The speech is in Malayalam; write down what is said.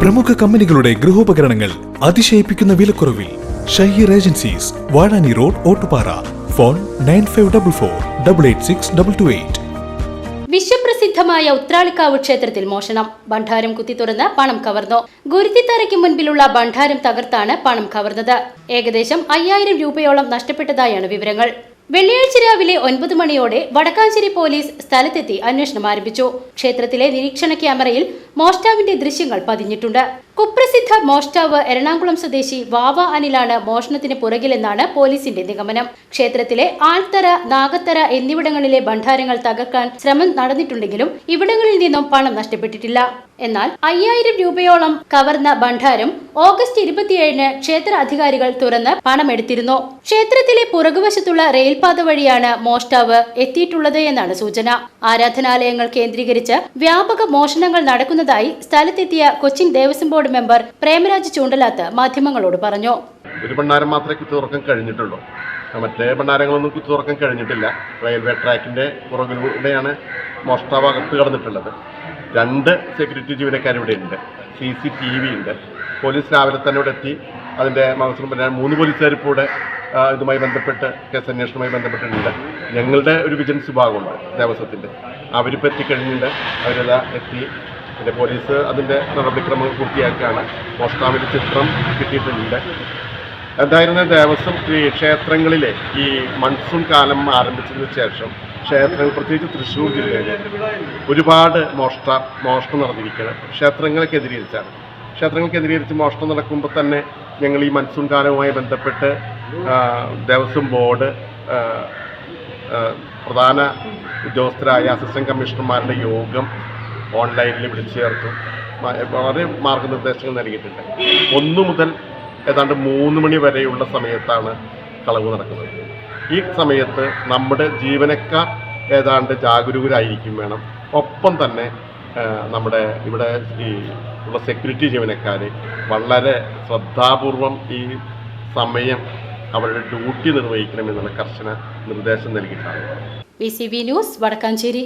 പ്രമുഖ കമ്പനികളുടെ ഗൃഹോപകരണങ്ങൾ അതിശയിപ്പിക്കുന്ന വിലക്കുറവിൽ Shaheer agencies Vazhani road Ottupara. Phone nine five double four double eight six double two eight. വിശ്വപ്രസിദ്ധമായ Uthralikkavu ക്ഷേത്രത്തിൽ മോഷണം. ഭണ്ഡാരം കുത്തി തുറന്ന് പണം കവർന്നു. ഗുരുതിത്തറയ്ക്ക് മുൻപിലുള്ള ഭണ്ഡാരം തകർത്താണ് പണം കവർന്നത്. ഏകദേശം അയ്യായിരം രൂപയോളം നഷ്ടപ്പെട്ടതായാണ് വിവരങ്ങൾ. വെള്ളിയാഴ്ച രാവിലെ ഒൻപത് മണിയോടെ വടക്കാഞ്ചേരി പോലീസ് സ്ഥലത്തെത്തി അന്വേഷണം ആരംഭിച്ചു. ക്ഷേത്രത്തിലെ നിരീക്ഷണ ക്യാമറയിൽ മോഷ്ടാവിന്റെ ദൃശ്യങ്ങൾ പതിഞ്ഞിട്ടുണ്ട്. കുപ്രസിദ്ധ മോഷ്ടാവ് എറണാകുളം സ്വദേശി വാവ അനിലാണ് മോഷണത്തിന് പുറകിലെന്നാണ് പോലീസിന്റെ നിഗമനം. ക്ഷേത്രത്തിലെ ആൾത്തറ നാഗത്തറ എന്നിവിടങ്ങളിലെ ഭണ്ഡാരങ്ങൾ തകർക്കാൻ ശ്രമം നടന്നിട്ടുണ്ടെങ്കിലും ഇവിടങ്ങളിൽ നിന്നും പണം നഷ്ടപ്പെട്ടിട്ടില്ല. എന്നാൽ അയ്യായിരം രൂപയോളം കവർന്ന ഭണ്ഡാരം ഓഗസ്റ്റ് ഇരുപത്തിയേഴിന് ക്ഷേത്ര അധികാരികൾ തുറന്ന് പണമെടുത്തിരുന്നു. ക്ഷേത്രത്തിലെ പുറകുവശത്തുള്ള റെയിൽപാത വഴിയാണ് മോഷ്ടാവ് എത്തിയിട്ടുള്ളത് എന്നാണ് സൂചന. ആരാധനാലയങ്ങൾ കേന്ദ്രീകരിച്ച് വ്യാപക മോഷണങ്ങൾ നടക്കുന്നതായി സ്ഥലത്തെത്തിയ കൊച്ചിൻ ദേവസ്വം ബോർഡ് മെമ്പർ പ്രേമരാജ് ചൂണ്ടലാത്ത് മാധ്യമങ്ങളോട് പറഞ്ഞു. ഒരു ഭണ്ണാരം മാത്രമേ കുത്തി തുറക്കാൻ കഴിഞ്ഞിട്ടുള്ളൂ മറ്റേ ഭണ്ണാരങ്ങളൊന്നും കുത്തി തുറക്കാൻ കഴിഞ്ഞിട്ടില്ല. റെയിൽവേ ട്രാക്കിന്റെ പുറകിലൂടെയാണ് മോഷ്ടാവകത്ത് കടന്നിട്ടുള്ളത്. രണ്ട് സെക്യൂരിറ്റി ജീവനക്കാർ ഇവിടെ ഉണ്ട്. സി സി ടി വി ഉണ്ട്. പോലീസ് രാവിലെ തന്നെ ഇവിടെ എത്തി. അതിന്റെ പിന്നെ മൂന്ന് പോലീസുകാർ ഇപ്പോൾ ഇവിടെ ഇതുമായി ബന്ധപ്പെട്ട് കേസ് അന്വേഷണവുമായി ബന്ധപ്പെട്ടിട്ടുണ്ട്. ഞങ്ങളുടെ ഒരു വിജിലൻസ് വിഭാഗമുണ്ട് ദേവസ്വത്തിന്റെ അവരിപ്പോൾ എത്തിക്കഴിഞ്ഞിട്ടുണ്ട്. അവരെല്ലാം എത്തി. പിന്നെ പോലീസ് അതിന്റെ നടപടിക്രമങ്ങൾ പൂർത്തിയാക്കുകയാണ്. മോഷ്ടാവിന്റെ ചിത്രം കിട്ടിയിട്ടുണ്ട്. എന്തായിരുന്ന ദേവസ്വം ഈ ക്ഷേത്രങ്ങളിലെ ഈ മൺസൂൺ കാലം ആരംഭിച്ചതിന് ശേഷം ക്ഷേത്രങ്ങൾ പ്രത്യേകിച്ച് തൃശ്ശൂർ ജില്ലയിൽ ഒരുപാട് മോഷ്ട മോഷണം നടന്നിരിക്കുകയാണ്. ക്ഷേത്രങ്ങളെ കേന്ദ്രീകരിച്ചാണ് ക്ഷേത്രങ്ങൾ കേന്ദ്രീകരിച്ച് മോഷണം നടക്കുമ്പോൾ തന്നെ ഞങ്ങൾ ഈ മൺസൂൺ കാലവുമായി ബന്ധപ്പെട്ട് ദേവസ്വം ബോർഡ് പ്രധാന ഉദ്യോഗസ്ഥരായ അസിസ്റ്റന്റ് കമ്മീഷണർമാരുടെ യോഗം ഓൺലൈനിൽ വിളിച്ചു ചേർത്തു. വളരെ മാർഗനിർദ്ദേശങ്ങൾ നൽകിയിട്ടുണ്ട്. ഒന്നു മുതൽ ഏതാണ്ട് മൂന്ന് മണി വരെയുള്ള സമയത്താണ് കളവ് നടക്കുന്നത്. ഈ സമയത്ത് നമ്മുടെ ജീവനക്കാർ ഏതാണ്ട് ജാഗരൂകരായിരിക്കും വേണം. ഒപ്പം തന്നെ നമ്മുടെ ഇവിടെ ഈ ഉള്ള സെക്യൂരിറ്റി ജീവനക്കാർ വളരെ ശ്രദ്ധാപൂർവം ഈ സമയം അവരുടെ ഡ്യൂട്ടി നിർവഹിക്കണമെന്നുള്ള കർശന നിർദ്ദേശം നൽകിയിട്ടുണ്ട് V C B news Vadakkanchery.